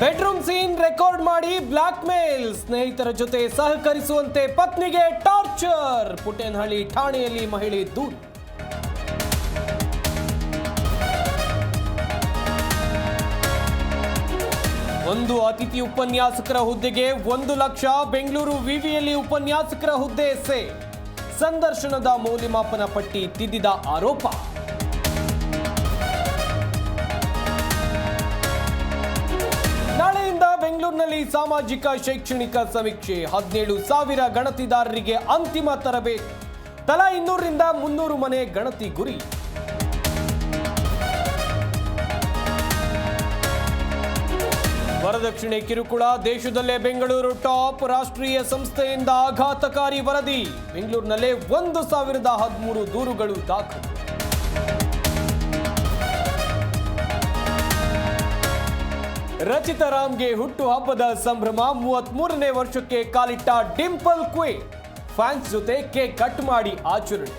Bedroom scene record ಮಾಡಿ blackmail ಸ್ನೇಹಿತರ ಜೊತೆ ಸಹಕರಿಸುವಂತೆ ಪತ್ನಿಗೆ ಟಾರ್ಚರ್. ಪುಟೇನಹಳ್ಳಿ ಠಾಣೆಯಲ್ಲಿ ಮಹಿಳೆ ದೂರು. ಒಂದು ಅತಿಥಿ ಉಪನ್ಯಾಸಕರ ಹುದ್ದೆಗೆ ಒಂದು ಲಕ್ಷ. ಬೆಂಗಳೂರು ವಿವಿಯಲ್ಲಿ ಉಪನ್ಯಾಸಕರ ಹುದ್ದೆ ಸೇ ಸಂದರ್ಶನದ ಮೌಲ್ಯಮಾಪನ ಪಟ್ಟಿ ತಿದ್ದಿದ ಆರೋಪ. ಬೆಂಗಳೂರಿನಲ್ಲಿ ಸಾಮಾಜಿಕ ಶೈಕ್ಷಣಿಕ ಸಮೀಕ್ಷೆ. ಹದಿನೇಳು ಸಾವಿರ ಗಣತಿದಾರರಿಗೆ ಅಂತಿಮ ತರಬೇತಿ. ತಲಾ ಇನ್ನೂರರಿಂದ ಮುನ್ನೂರು ಮನೆ ಗಣತಿ ಗುರಿ. ವರದಕ್ಷಿಣೆ ಕಿರುಕುಳ, ದೇಶದಲ್ಲೇ ಬೆಂಗಳೂರು ಟಾಪ್ ರಾಷ್ಟ್ರೀಯ ಸಂಸ್ಥೆಯಿಂದ ಆಘಾತಕಾರಿ ವರದಿ. ಬೆಂಗಳೂರಿನಲ್ಲೇ ಒಂದು ಸಾವಿರದ ಹದಿಮೂರು ದೂರುಗಳು ದಾಖಲು. ರಚಿತ ರಾಮ್ಗೆ ಹುಟ್ಟು ಹಬ್ಬದ ಸಂಭ್ರಮ ಮೂವತ್ಮೂರನೇ ವರ್ಷಕ್ಕೆ ಕಾಲಿಟ್ಟ ಡಿಂಪಲ್ ಕ್ವೇ ಫ್ಯಾನ್ಸ್ ಜೊತೆ ಕೇಕ್ ಕಟ್ ಮಾಡಿ ಆಚರಣೆ.